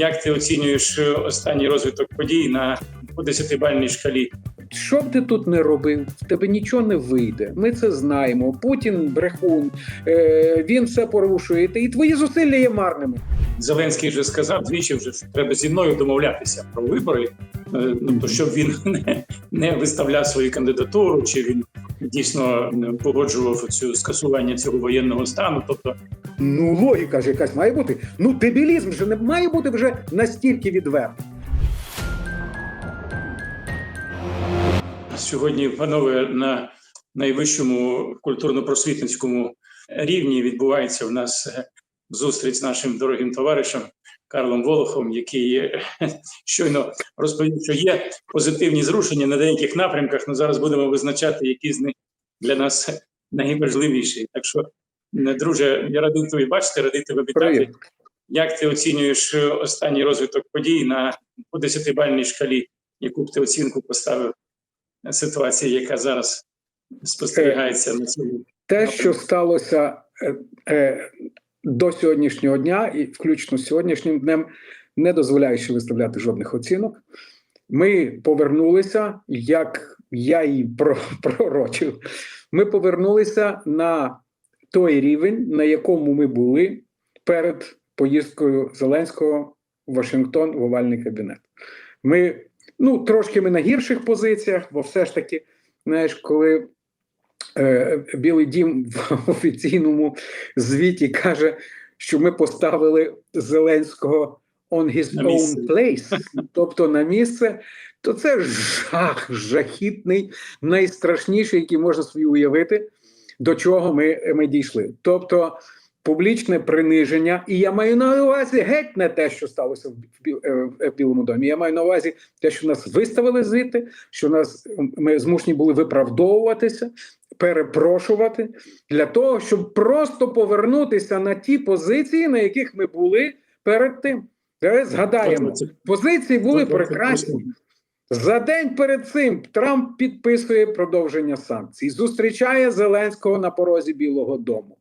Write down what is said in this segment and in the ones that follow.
Як ти оцінюєш е, останній розвиток подій на по 10-бальній шкалі? Що б ти тут не робив, в тебе нічого не вийде. Ми це знаємо. Путін брехун, е, він все порушує, і твої зусилля є марними. Зеленський вже сказав двічі, вже що треба зі мною домовлятися про вибори. Тобто, щоб він не, не виставляв свою кандидатуру, чи він дійсно е, погоджував цю скасування цього воєнного стану. Тобто, Ну, логіка ж якась має бути. Ну, дебілізм же не має бути вже настільки відвертий. Сьогодні, панове, на найвищому культурно-просвітницькому рівні відбувається в нас е, зустріч з нашим дорогим товаришем Карлом Волохом, який щойно розповів, що є позитивні зрушення на деяких напрямках. але зараз будемо визначати, які з них для нас найважливіші. Так що, е, друже, я радий тобі бачити, радий тебе вітати. Як ти оцінюєш е, останній розвиток подій на по 10-бальній шкалі, яку б ти оцінку поставив ситуації, яка зараз спостерігається на цьому? Те, що сталося е, до сьогоднішнього дня, і включно з сьогоднішнім днем, не дозволяє ще виставляти жодних оцінок. Ми повернулися, як я і пророчив. Ми повернулися на той рівень, на якому ми були перед поїздкою Зеленського в Вашингтон в овальний кабінет. Ми ну трошки ми на гірших позиціях, бо все ж таки, знаєш, коли Білий Дім в офіційному звіті каже, що ми поставили Зеленського on his На own place, тобто на місце, то це жах, жахітний, найстрашніший, який можна собі уявити, до чого ми, ми дійшли. Тобто публічне приниження, і я маю на увазі геть не те, що сталося в, Бі- е, в Білому домі. Я маю на увазі те, що нас виставили звідти, що нас ми змушені були виправдовуватися, перепрошувати для того, щоб просто повернутися на ті позиції, на яких ми були перед тим. Згадаємо, позиції були прекрасні. За день перед цим Трамп підписує продовження санкцій, зустрічає Зеленського на порозі Білого Дому.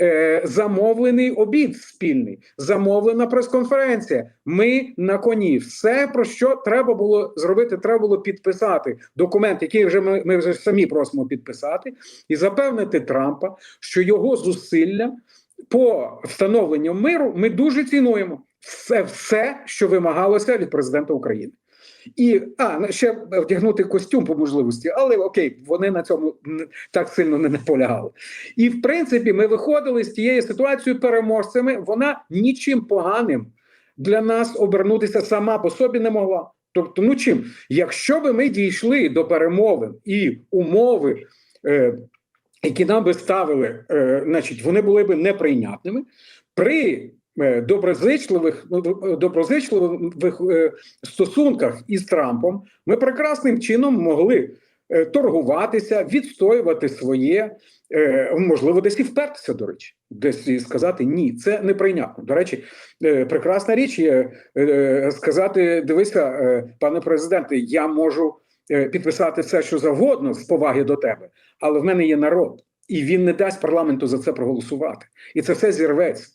Е, замовлений обід спільний, замовлена прес-конференція. Ми на коні. Все про що треба було зробити, треба було підписати документ, який вже ми, ми вже самі просимо підписати, і запевнити Трампа, що його зусилля по встановленню миру ми дуже цінуємо. Все, все, що вимагалося від президента України. І а ну, ще вдягнути костюм по можливості, але окей, вони на цьому так сильно не наполягали. І в принципі, ми виходили з тієї ситуації переможцями. Вона нічим поганим для нас обернутися сама по собі не могла. Тобто, ну чим, якщо би ми дійшли до перемовин і умови, е, які нам би ставили, е, значить, вони були б неприйнятними при доброзичливих ну, доброзичливих е, стосунках із Трампом ми прекрасним чином могли е, торгуватися, відстоювати своє, е, можливо, десь і впертися, до речі, десь і сказати ні, це неприйнятно. До речі, е, прекрасна річ є е, сказати: дивися, е, пане президенте, я можу е, підписати все, що завгодно з поваги до тебе, але в мене є народ, і він не дасть парламенту за це проголосувати, і це все зірветься.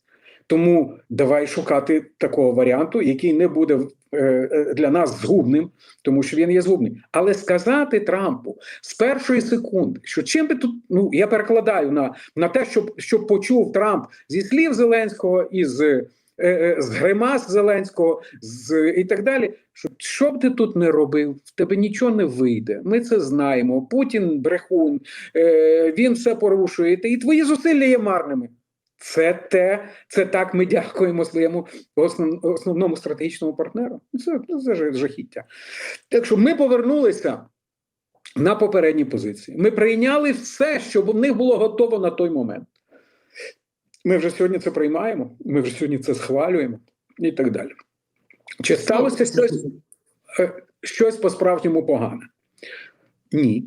Тому давай шукати такого варіанту, який не буде е, е, для нас згубним, тому що він є згубним. Але сказати Трампу з першої секунди, що чим би тут, ну я перекладаю на, на те, щоб, щоб почув Трамп зі слів Зеленського і з, е, з гримас Зеленського, з і так далі. Що, що б ти тут не робив, в тебе нічого не вийде. Ми це знаємо. Путін брехун, він все порушує, і твої зусилля є марними. Це те, це так ми дякуємо своєму основ, основному стратегічному партнеру. Це, це жахіття. Так що ми повернулися на попередні позиції. Ми прийняли все, що в них було готово на той момент. Ми вже сьогодні це приймаємо, ми вже сьогодні це схвалюємо і так далі. Чи сталося щось, е, щось по-справжньому погане? Ні.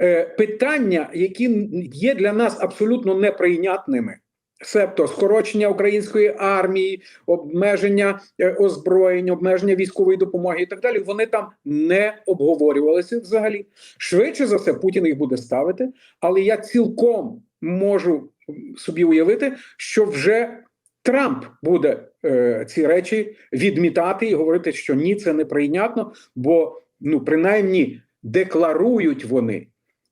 Е, Питання, які є для нас абсолютно неприйнятними, себто скорочення української армії, обмеження е, озброєнь, обмеження військової допомоги і так далі, вони там не обговорювалися взагалі. Швидше за все, Путін їх буде ставити, але я цілком можу собі уявити, що вже Трамп буде е, ці речі відмітати і говорити, що ні, це неприйнятно, бо ну принаймні декларують вони,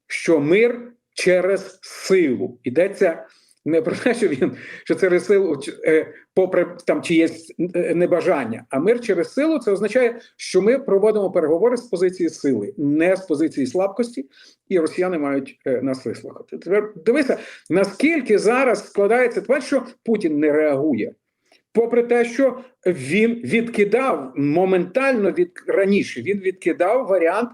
що мир через силу йдеться. Не про те, що він що через силу, е, попри там чиєсь е, небажання, а мир через силу це означає, що ми проводимо переговори з позиції сили, не з позиції слабкості, і росіяни мають е, нас вислухати. Тепер дивися, наскільки зараз складається тепер, що Путін не реагує, попри те, що він відкидав моментально від раніше, він відкидав варіант,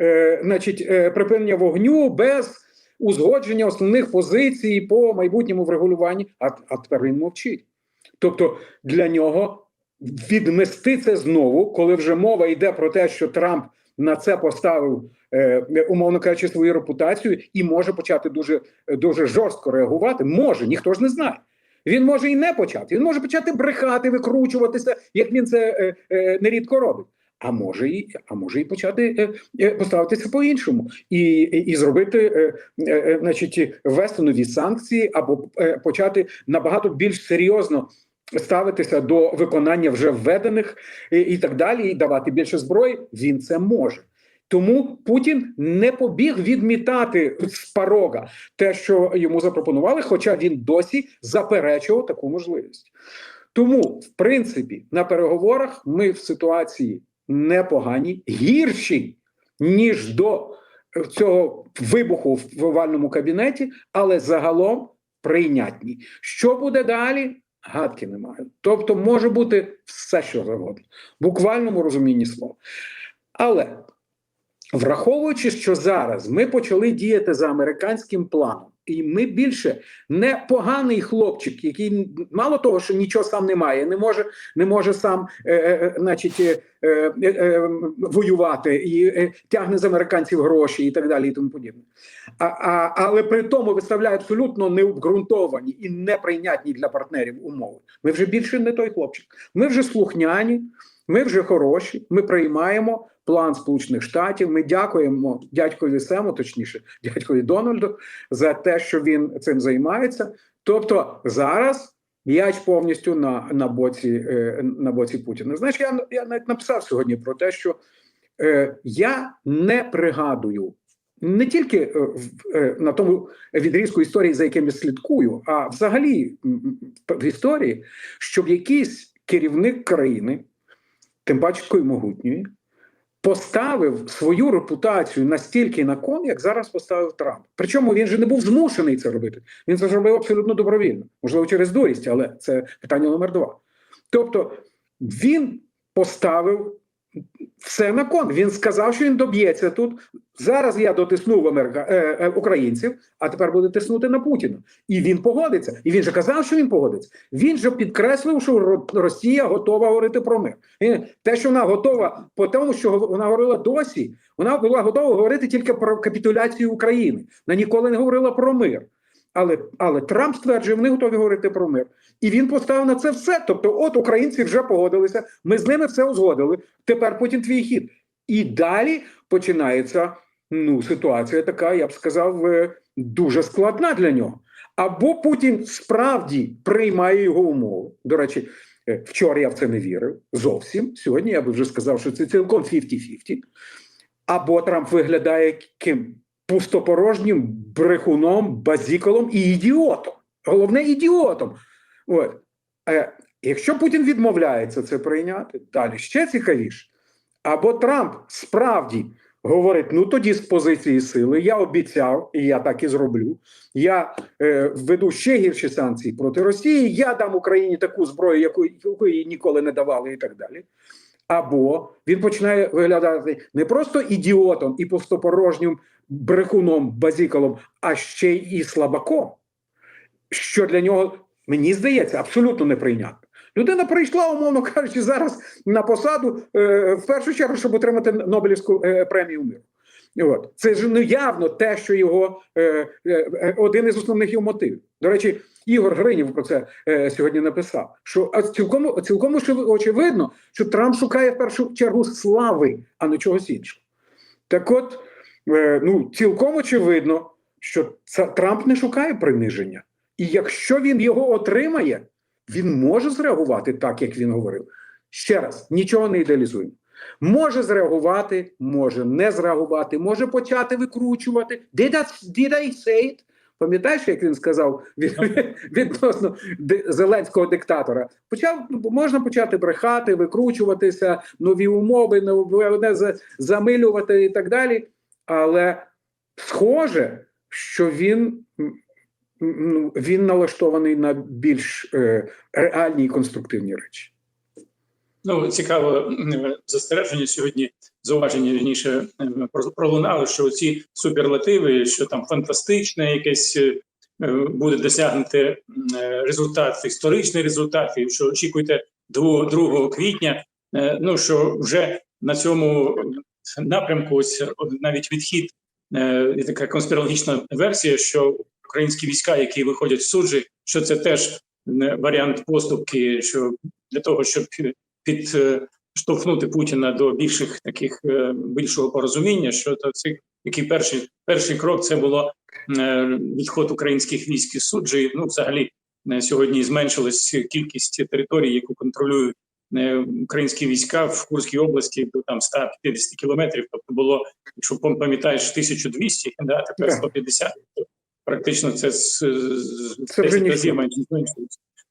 е, значить, е, припинення вогню без узгодження основних позицій по майбутньому врегулюванні. А, а тепер він мовчить. Тобто для нього відмести це знову, коли вже мова йде про те, що Трамп на це поставив, е, умовно кажучи, свою репутацію і може почати дуже, дуже жорстко реагувати. Може, ніхто ж не знає. Він може і не почати. Він може почати брехати, викручуватися, як він це е, е, нерідко робить. А може і а може і почати е, е, поставитися по-іншому і, і, зробити, е, значить, ввести нові санкції або почати набагато більш серйозно ставитися до виконання вже введених і, і так далі, і давати більше зброї. Він це може. Тому Путін не побіг відмітати з порога те, що йому запропонували, хоча він досі заперечував таку можливість. Тому, в принципі, на переговорах ми в ситуації непогані, гірші, ніж до цього вибуху в овальному кабінеті, але загалом прийнятні. Що буде далі? Гадки немає. Тобто може бути все, що завгодно, буквальному розумінні слова. Але враховуючи, що зараз ми почали діяти за американським планом, і ми більше не поганий хлопчик, який мало того, що нічого сам не має, не може, не може сам, е, е, значить, е, е, е, воювати і е, тягне з американців гроші і так далі, і тому подібне. А, а, але при тому виставляє абсолютно необґрунтовані і неприйнятні для партнерів умови. Ми вже більше не той хлопчик. Ми вже слухняні, ми вже хороші. Ми приймаємо план Сполучених Штатів. Ми дякуємо дядькові Сему, точніше, дядькові Дональду, за те, що він цим займається. Тобто зараз м'яч повністю на, на боці е, на боці Путіна. Знаєш, я, я навіть написав сьогодні про те, що е, я не пригадую. Не тільки е, е, на тому відрізку історії, за яким я слідкую, а взагалі в історії, щоб якийсь керівник країни, тим паче могутньої, поставив свою репутацію настільки на кон, як зараз поставив Трамп. Причому він же не був змушений це робити. Він це зробив абсолютно добровільно, можливо, через дурість, але це питання номер два. Тобто він поставив все на кон. Він сказав, що він доб'ється тут. Зараз я дотиснув Америка, е, е, українців, а тепер буде тиснути на Путіна. І він погодиться. І він же казав, що він погодиться. Він же підкреслив, що Росія готова говорити про мир. І те, що вона готова, по тому, що вона говорила досі, вона була готова говорити тільки про капітуляцію України. Вона ніколи не говорила про мир. Але, але Трамп стверджує, вони готові говорити про мир. І він поставив на це все. Тобто, от українці вже погодилися, ми з ними все узгодили. Тепер Путін твій хід. І далі починається ну, ситуація така, я б сказав, е, дуже складна для нього. Або Путін справді приймає його умови. До речі, е, вчора я в це не вірив зовсім. Сьогодні я би вже сказав, що це цілком 50-50. Або Трамп виглядає ким пустопорожнім брехуном, базіколом і ідіотом. Головне ідіотом. От. Е, якщо Путін відмовляється це прийняти, далі ще цікавіше. Або Трамп справді говорить: ну тоді з позиції сили я обіцяв, і я так і зроблю. Я е, введу ще гірші санкції проти Росії. Я дам Україні таку зброю, яку, їй ніколи не давали, і так далі. Або він починає виглядати не просто ідіотом і пустопорожнім брехуном, базікалом, а ще й слабаком, що для нього, мені здається, абсолютно неприйнятно. Людина прийшла, умовно кажучи, зараз на посаду е, в першу чергу, щоб отримати Нобелівську е, премію миру. От. Це ж ну, явно те, що його е, е, один із основних його мотивів. До речі, Ігор Гринів про це е, сьогодні написав. Що цілком цілком очевидно, що Трамп шукає в першу чергу слави, а не чогось іншого. Так от, е, ну цілком очевидно, що Трамп не шукає приниження. І якщо він його отримає, Він може зреагувати так, як він говорив. Ще раз, нічого не ідеалізуємо. Може зреагувати, може не зреагувати, може почати викручувати. Did I, did I say it? Пам'ятаєш, як він сказав від, відносно зеленського диктатора? Почав можна почати брехати, викручуватися, нові умови, нове замилювати і так далі. Але схоже, що він, він налаштований на більш е, реальні і конструктивні речі. Ну, цікаво застереження сьогодні, зауваження вірніше м, пролунали, що ці суперлативи, що там фантастичне якесь е, е, буде досягнути е, результат, історичний результат, і що очікуйте 2, 2 квітня. Е, Ну що вже на цьому напрямку ось е, навіть відхід, е, і така конспірологічна версія, що українські війська, які виходять з суджі, що це теж е, варіант поступки, що для того, щоб підштовхнути Путіна до більших таких е, більшого порозуміння, що то це який перший перший крок це було е, відход українських військ із суджі. Ну, взагалі е, сьогодні зменшилась кількість територій, яку контролюють е, українські війська в Курській області до там 150 кілометрів. Тобто було, якщо пам- пам'ятаєш, 1200, да, тепер Так. 150. Практично це з, з Це вже 10 ніщо. разів менше.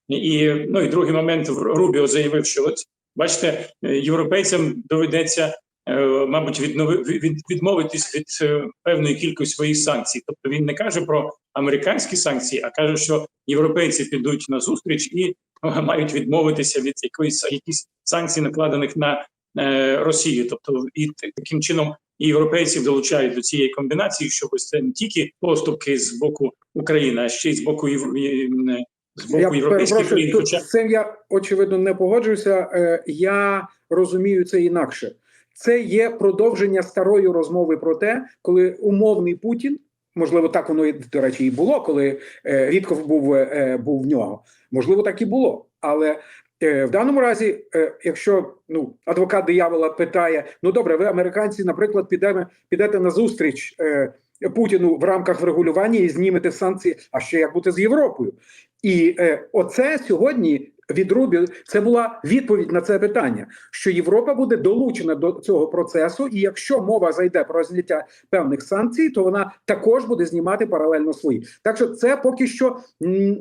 І ну і другий момент Рубіо заявив, що от бачите, е, європейцям доведеться, е, мабуть, віднови від, відмовитись від е, певної кількості своїх санкцій. Тобто він не каже про американські санкції, а каже, що європейці підуть на зустріч і мають відмовитися від якоїсь якісь санкцій, накладених на е, Росію. Тобто, і таким чином і європейців долучають до цієї комбінації, щоб ось це не тільки поступки з боку України, а ще й з боку Єв- з боку Я європейських країн. тут з цим я очевидно не погоджуюся. Е, Я розумію це інакше. Це є продовження старої розмови про те, коли умовний Путін, можливо, так воно і, до речі, і було, коли е, Рідков був, е, був в нього. Можливо, так і було. Але е, в даному разі, е, якщо ну адвокат диявола питає: ну добре, ви американці, наприклад, підемо підете на зустріч. Е, Путіну в рамках врегулювання і знімете санкції. А ще як бути з Європою? І е, оце сьогодні від Рубі це була відповідь на це питання, що Європа буде долучена до цього процесу, і якщо мова зайде про зняття певних санкцій, то вона також буде знімати паралельно свої. Так що це поки що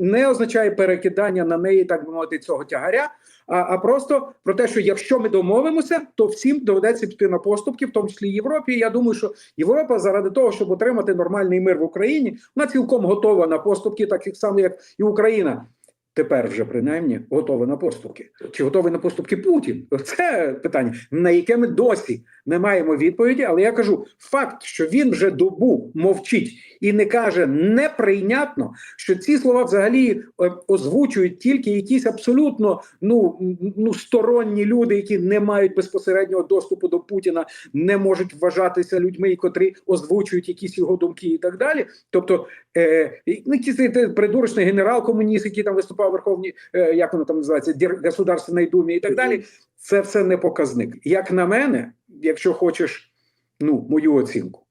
не означає перекидання на неї, так би мовити, цього тягаря. А, а просто про те, що якщо ми домовимося, то всім доведеться піти на поступки, в тому числі Європі. Я думаю, що Європа заради того, щоб отримати нормальний мир в Україні, вона цілком готова на поступки, так само як і Україна. Тепер вже принаймні готова на поступки. Чи готовий на поступки Путін? Це питання, на яке ми досі не маємо відповіді. Але я кажу, факт, що він вже добу мовчить і не каже неприйнятно, що ці слова взагалі е, озвучують тільки якісь абсолютно ну, ну сторонні люди, які не мають безпосереднього доступу до Путіна, не можуть вважатися людьми, котрі озвучують якісь його думки і так далі. Тобто, е, ну, якийсь придурочний генерал-комуніст, який там виступав в Верховній, е, як воно там називається, Дер- Думі і так далі. Це все не показник. Як на мене, якщо хочеш ну, мою оцінку,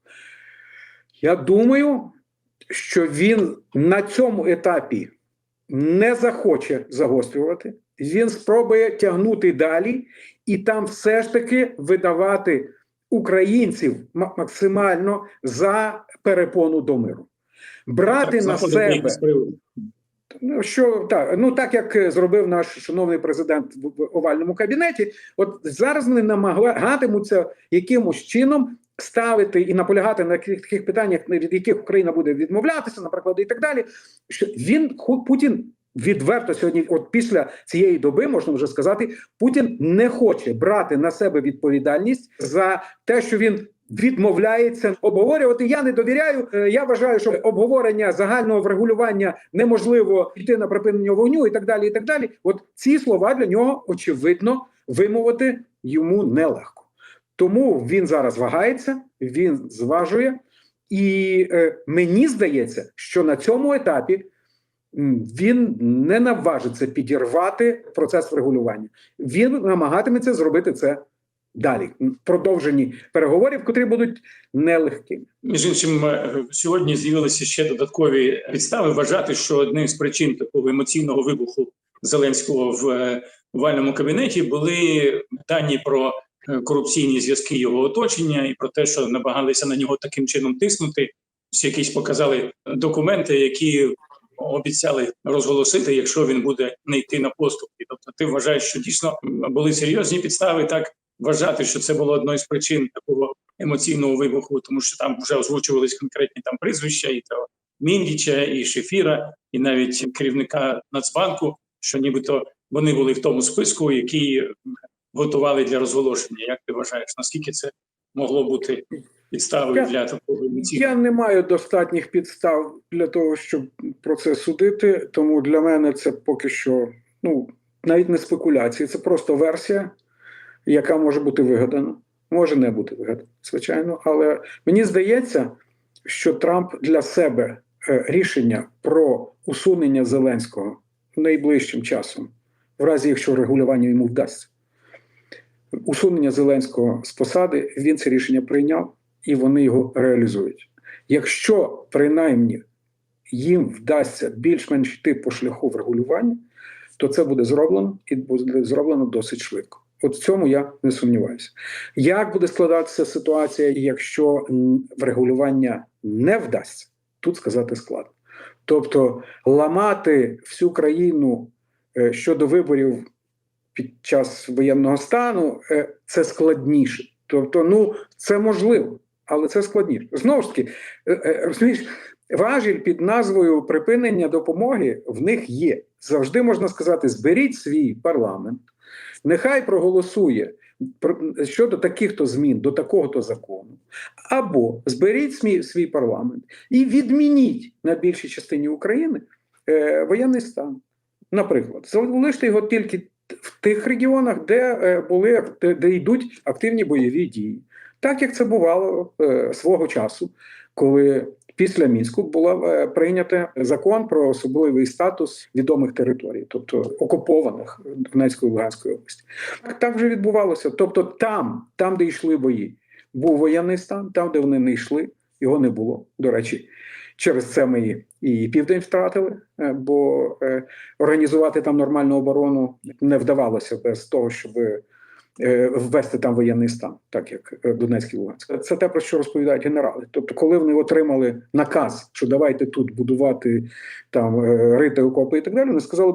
я думаю, що він на цьому етапі не захоче загострювати. Він спробує тягнути далі, і там все ж таки видавати українців максимально за перепону до миру. Брати на себе. Ну, що так, ну так як е, зробив наш шановний президент в, овальному кабінеті, от зараз вони намагатимуться якимось чином ставити і наполягати на таких, питаннях, від яких Україна буде відмовлятися, наприклад, і так далі. Що він Путін відверто сьогодні, от після цієї доби, можна вже сказати, Путін не хоче брати на себе відповідальність за те, що він відмовляється обговорювати. Я не довіряю. Е, Я вважаю, що обговорення загального врегулювання неможливо йти на припинення вогню і так далі. І так далі. От ці слова для нього очевидно вимовити йому нелегко. Тому він зараз вагається, він зважує, і е, мені здається, що на цьому етапі він не наважиться підірвати процес врегулювання. Він намагатиметься зробити це далі. в Продовженні переговорів, котрі будуть нелегкими. Між іншим, е, сьогодні з'явилися ще додаткові підстави вважати, що одним з причин такого емоційного вибуху Зеленського в е, овальному кабінеті були дані про е, корупційні зв'язки його оточення і про те, що намагалися на нього таким чином тиснути. Ось Якісь показали документи, які обіцяли розголосити, якщо він буде не йти на поступки. Тобто, ти вважаєш, що дійсно були серйозні підстави так вважати, що це було одною з причин такого емоційного вибуху, тому що там вже озвучувались конкретні там прізвища, і то Міндіча, і Шефіра, і навіть керівника Нацбанку, що нібито вони були в тому списку, який готували для розголошення. Як ти вважаєш, наскільки це могло бути підставою Я- для такого? Я не маю достатніх підстав для того, щоб про це судити. Тому для мене це поки що ну навіть не спекуляції, це просто версія, яка може бути вигадана, може не бути вигадана, звичайно. Але мені здається, що Трамп для себе е, рішення про усунення Зеленського найближчим часом, в разі якщо регулювання йому вдасться, усунення Зеленського з посади, він це рішення прийняв і вони його реалізують. Якщо принаймні їм вдасться більш-менш йти по шляху врегулювання, то це буде зроблено і буде зроблено досить швидко. От в цьому я не сумніваюся. Як буде складатися ситуація, якщо врегулювання не вдасться, тут сказати складно. Тобто ламати всю країну е, щодо виборів під час воєнного стану е, це складніше. Тобто, ну це можливо, але це складніше. Знову ж таки, е, розумієш, важіль під назвою припинення допомоги в них є. Завжди можна сказати: зберіть свій парламент, нехай проголосує про- щодо таких-то змін до такого-то закону, або зберіть свій, свій парламент і відмініть на більшій частині України е, воєнний стан. Наприклад, залиште його тільки в тих регіонах, де е, були де, де йдуть активні бойові дії, так як це бувало е, свого часу, коли після мінську було е, прийнято закон про особливий статус відомих територій, тобто окупованих Донецької і Луганської області. Так, вже відбувалося. Тобто, там, там, де йшли бої, був воєнний стан, там, де вони не йшли, його не було. До речі, через це ми і південь втратили, е, бо е, організувати там нормальну оборону не вдавалося без того, щоб ввести там воєнний стан, так як е, в і Луганській. Це те, про що розповідають генерали. Тобто, коли вони отримали наказ, що давайте тут будувати там е, рити окопи і так далі, вони сказали.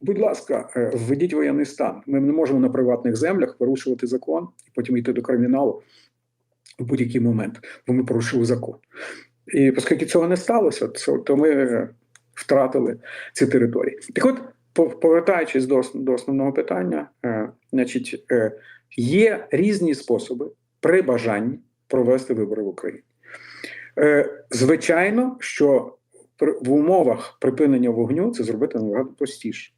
Будь ласка, е, введіть воєнний стан. Ми не можемо на приватних землях порушувати закон і потім йти до криміналу в будь-який момент, бо ми порушили закон. І оскільки цього не сталося, то, ми е, втратили ці території. Так от, повертаючись до, до основного питання, е, значить, е, є різні способи при бажанні провести вибори в Україні. Е, звичайно, що в умовах припинення вогню це зробити набагато простіше.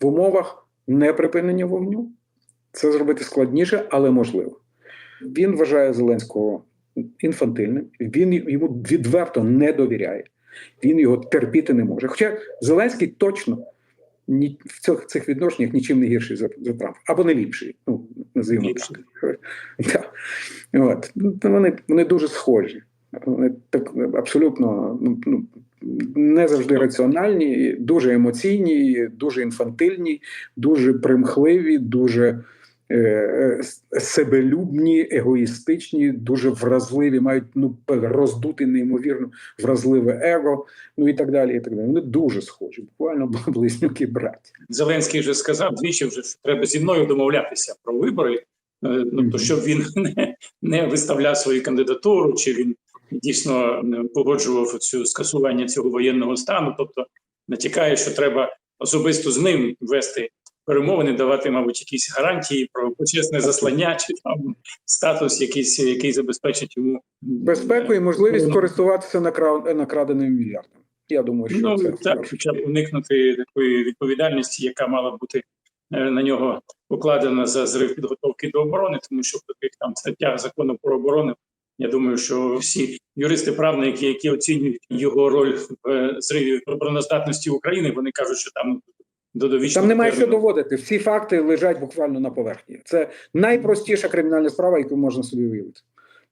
В умовах неприпинення вогню це зробити складніше, але можливо. Він вважає Зеленського інфантильним, він йому відверто не довіряє, він його терпіти не може. Хоча Зеленський точно ні, в цих, цих відношеннях нічим не гірший за, за Трамп, або не ліпший. Ну, називаємо Ліпший. так. Да. От. Ну, Вони, вони дуже схожі. Вони так абсолютно ну, ну, не завжди раціональні, дуже емоційні, дуже інфантильні, дуже примхливі, дуже себелюбні, егоїстичні, дуже вразливі, мають ну, роздути неймовірно вразливе его, ну і так далі. І так далі. Вони дуже схожі, буквально близнюки браті. Зеленський вже сказав двічі, вже що треба зі мною домовлятися про вибори. Е, Тобто, щоб він не, не виставляв свою кандидатуру, чи він дійсно е, погоджував цю скасування цього воєнного стану. Тобто натякає, що треба особисто з ним вести перемовини, давати, мабуть, якісь гарантії про почесне заслання, чи там статус, якийсь, який забезпечить йому Безпеку і можливість Ну, користуватися накра- накраденими мільярдами. Я думаю, що Ну це так, хоча б уникнути такої відповідальності, яка мала бути е, на нього покладена за зрив підготовки до оборони, тому що в таких там статтях закону про оборону. Я думаю, що всі юристи правники, які оцінюють його роль в е, зриві обороноздатності України, вони кажуть, що там Там немає що доводити. Всі факти лежать буквально на поверхні. Це найпростіша кримінальна справа, яку можна собі уявити.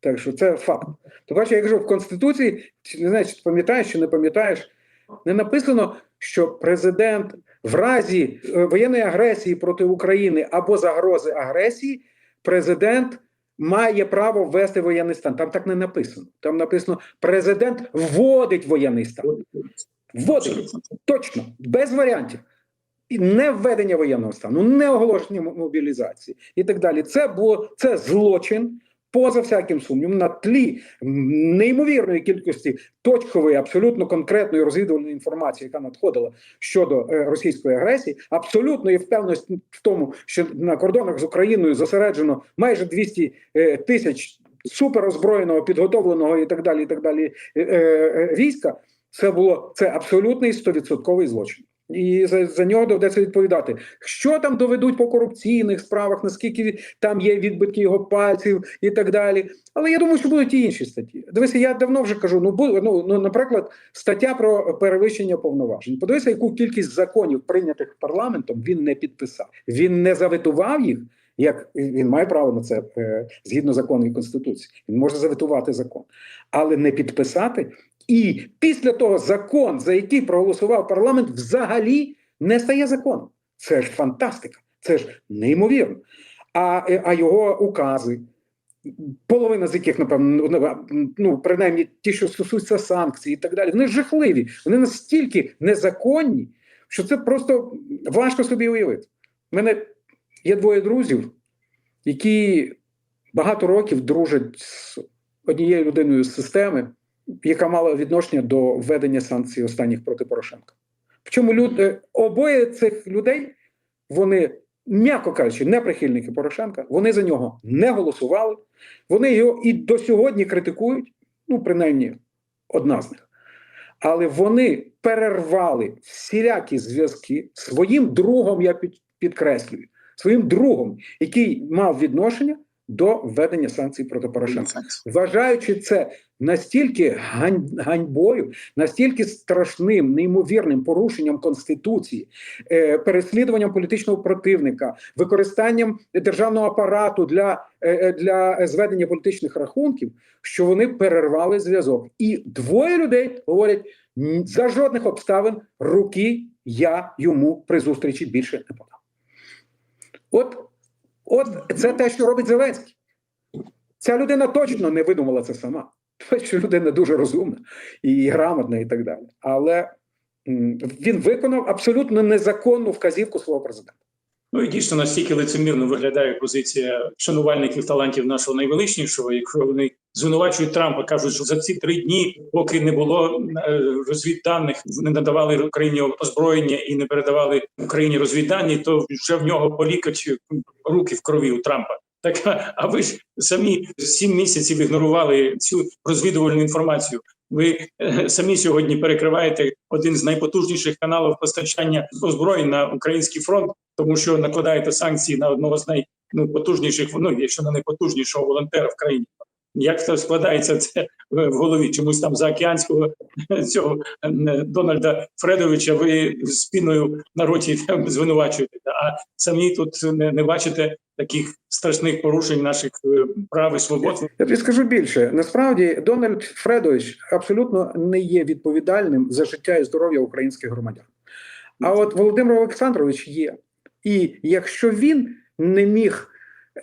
Так що це факт. То бачиш, я кажу, в Конституції, не знаю, чи пам'ятаєш, чи не пам'ятаєш, не написано, що президент в разі е, воєнної агресії проти України або загрози агресії, президент має право ввести воєнний стан. Там так не написано. Там написано: президент вводить воєнний стан. Вводить точно, без варіантів. І не введення воєнного стану, не оголошення мобілізації і так далі. Це було це злочин, поза всяким сумнівом, на тлі неймовірної кількості точкової, абсолютно конкретної розвідувальної інформації, яка надходила щодо е, російської агресії, абсолютної впевненості в тому, що на кордонах з Україною зосереджено майже 200 е, тисяч суперозброєного, підготовленого і так далі, і так далі е, війська. Це було це абсолютний стовідсотковий злочин. І за, за нього доведеться відповідати. Що там доведуть по корупційних справах, наскільки там є відбитки його пальців і так далі. Але я думаю, що будуть і інші статті. Дивися, я давно вже кажу: ну, ну, ну наприклад, стаття про перевищення повноважень. Подивися, яку кількість законів, прийнятих парламентом, він не підписав. Він не заветував їх. Як він має право на це е, згідно закону і конституції, він може заветувати закон, але не підписати. І після того закон, за який проголосував парламент, взагалі не стає законом. Це ж фантастика, це ж неймовірно. А, е, а його укази, половина з яких, напевно, ну, ну принаймні ті, що стосуються санкцій і так далі, вони жахливі, вони настільки незаконні, що це просто важко собі уявити. У мене є двоє друзів, які багато років дружать з однією людиною з системи, яка мала відношення до введення санкцій останніх проти Порошенка. Причому люди, обоє цих людей, вони, м'яко кажучи, не прихильники Порошенка, вони за нього не голосували, вони його і до сьогодні критикують, ну, принаймні, одна з них. Але вони перервали всілякі зв'язки своїм другом, я підкреслюю, своїм другом, який мав відношення до введення санкцій проти Порошенка вважаючи це настільки гань, ганьбою, настільки страшним, неймовірним порушенням конституції, е, переслідуванням політичного противника, використанням державного апарату для, е, е, для зведення політичних рахунків, що вони перервали зв'язок. І двоє людей говорять: за жодних обставин руки я йому при зустрічі більше не подав. От, от це те, що робить Зеленський. Ця людина точно не видумала це сама. Що людина дуже розумна і грамотна, і так далі. Але він виконав абсолютно незаконну вказівку свого президента. Ну і дійсно настільки лицемірно виглядає позиція шанувальників талантів нашого найвеличнішого, якщо вони звинувачують Трампа, кажуть, що за ці три дні, поки не було е, розвідданих, не надавали Україні озброєння і не передавали Україні розвіддані, то вже в нього полікать руки в крові у Трампа. Так, а- ви ж самі сім місяців ігнорували цю розвідувальну інформацію. Ви е, самі сьогодні перекриваєте один з найпотужніших каналів постачання озброєнь на український фронт, тому що накладаєте санкції на одного з найпотужніших, ну якщо не найпотужнішого волонтера в країні. Як це складається це в голові? Чомусь там заокеанського цього е, Дональда Фредовича ви спіною на роті звинувачуєте, а самі тут не, не бачите таких страшних порушень наших е, прав і свобод. Я скажу більше. Насправді Дональд Фредович абсолютно не є відповідальним за життя і здоров'я українських громадян. А от Володимир Олександрович є. І якщо він не міг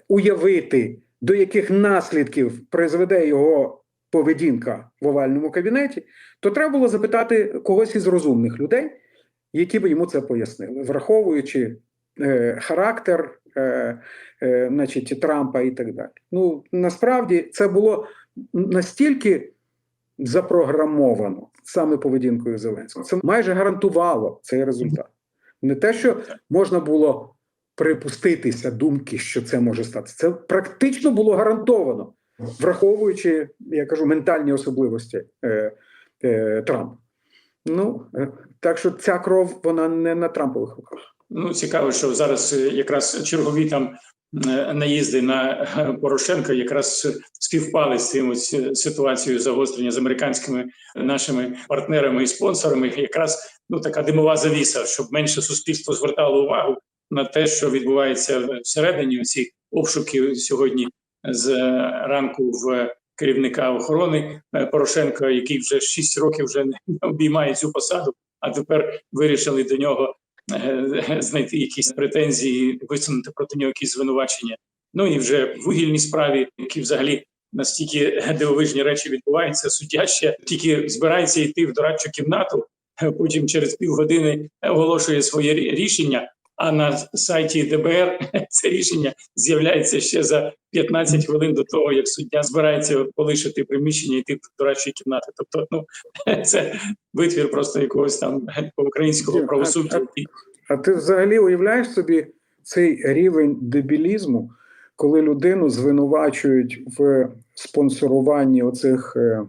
уявити, до яких наслідків призведе його поведінка в овальному кабінеті, то треба було запитати когось із розумних людей, які би йому це пояснили, враховуючи е, характер е, е, значить, Трампа і так далі. Ну насправді це було настільки запрограмовано саме поведінкою Зеленського. Це майже гарантувало цей результат. Не те, що можна було припуститися думки, що це може статися. Це практично було гарантовано, враховуючи, я кажу, ментальні особливості е, е, Трампа. Ну е, так що ця кров вона не на Трампових руках. Ну цікаво, що зараз е, якраз чергові там е, наїзди на Порошенка якраз співпали з цим ось ситуацією загострення з американськими нашими партнерами і спонсорами. Якраз ну така димова завіса, щоб менше суспільство звертало увагу на те, що відбувається всередині. Ці обшуки сьогодні з е, ранку в керівника охорони е, Порошенка, який вже 6 років вже не обіймає цю посаду, а тепер вирішили до нього е, знайти якісь претензії, висунути проти нього якісь звинувачення. Ну і вже в вугільній справі, які взагалі настільки дивовижні речі відбуваються, суддя ще тільки збирається йти в дорадчу кімнату, потім через півгодини оголошує своє рішення. А на сайті ДБР це рішення з'являється ще за 15 хвилин до того, як суддя збирається полишити приміщення і йти до дорадчої кімнати. Тобто, ну це витвір просто якогось там українського Дім, а- правосуддя. А ти взагалі уявляєш собі цей рівень дебілізму, коли людину звинувачують в спонсоруванні оцих, е,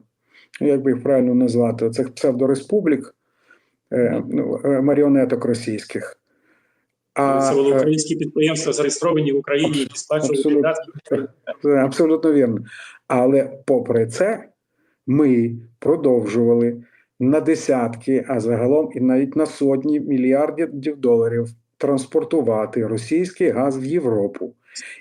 ну, як би їх правильно назвати, оцих псевдореспублік, е, ну, е, маріонеток російських. Це були е, українські підприємства, зареєстровані в Україні, сплачували Абсолютно. податки. Абсолютно вірно. Але попри це, ми продовжували на десятки, а загалом і навіть на сотні мільярдів доларів транспортувати російський газ в Європу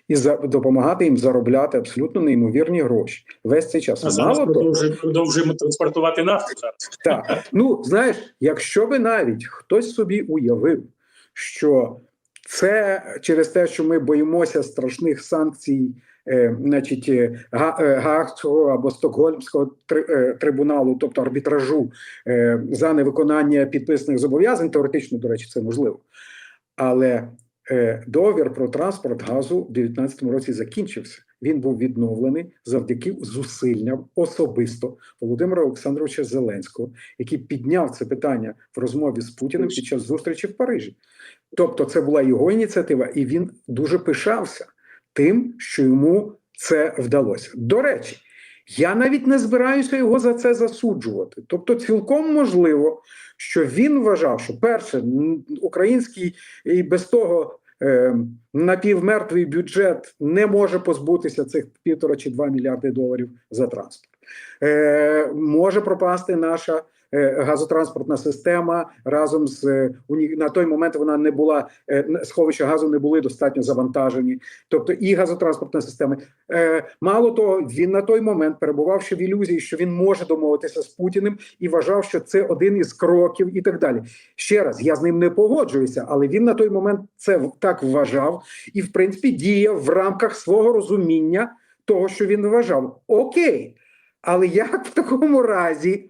і за, допомагати їм заробляти абсолютно неймовірні гроші. Весь цей час А зараз мало того, продовжуємо, продовжуємо транспортувати нафту зараз. так. Ну, знаєш, якщо би навіть хтось собі уявив, що це через те, що ми боїмося страшних санкцій, е, значить, е, е, Гаагського або Стокгольмського три- е, трибуналу, тобто арбітражу е, за невиконання підписаних зобов'язань, теоретично, до речі, це можливо. Але е, договір про транспорт газу в 2019 році закінчився. Він був відновлений завдяки зусиллям особисто Володимира Олександровича Зеленського, який підняв це питання в розмові з Путіним під час зустрічі в Парижі. Тобто, це була його ініціатива, і він дуже пишався тим, що йому це вдалося. До речі, я навіть не збираюся його за це засуджувати. Тобто, цілком можливо, що він вважав, що перше, український і без того напівмертвий бюджет не може позбутися цих півтора чи два мільярди доларів за транспорт. Е, може пропасти наша газотранспортна система разом з е, на той момент вона не була е, сховища газу не були достатньо завантажені. Тобто і газотранспортна система. Е, мало того, він на той момент перебував ще в ілюзії, що він може домовитися з Путіним і вважав, що це один із кроків, і так далі. Ще раз, я з ним не погоджуюся, але він на той момент це так вважав і, в принципі, діяв в рамках свого розуміння того, що він вважав. Окей, але як в такому разі,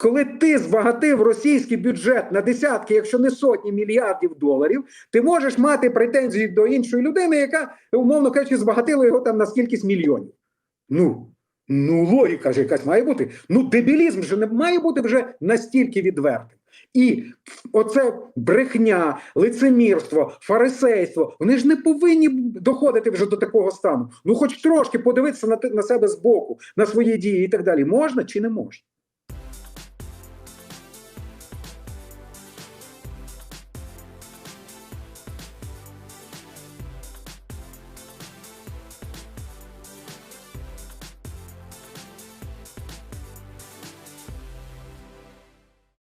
коли ти збагатив російський бюджет на десятки, якщо не сотні мільярдів доларів, ти можеш мати претензії до іншої людини, яка, умовно кажучи, збагатила його там на скількись мільйонів. Ну, ну логіка ж якась має бути. Ну, дебілізм же не має бути вже настільки відвертим. І оце брехня, лицемірство, фарисейство, вони ж не повинні доходити вже до такого стану. Ну, хоч трошки подивитися на, на себе збоку, на свої дії і так далі. Можна чи не можна?